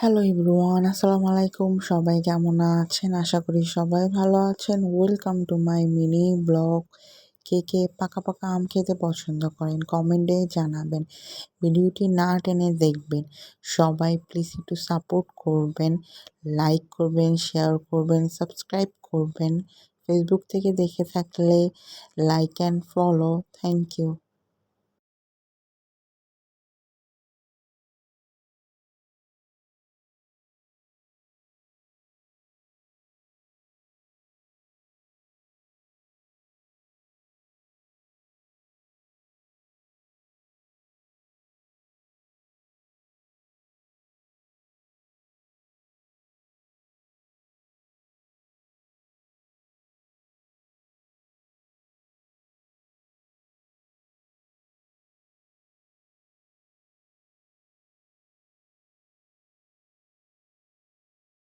Hello ইব্রুয়ান আসসালামু আলাইকুম সবাই কেমন আছেন? আশা করি সবাই ভালো আছেন। Welcome to my mini blog K K পাকা পাকা আম খেতে পছন্দ করেন কমেন্টে জানাবেন। ভিডিওটি না টেনে দেখবেন। সবাই প্লিজ একটু সাপোর্ট করবেন। লাইক করবেন শেয়ার করবেন সাবস্ক্রাইব করবেন। ফেসবুক থেকে দেখে থাকলে like and follow thank you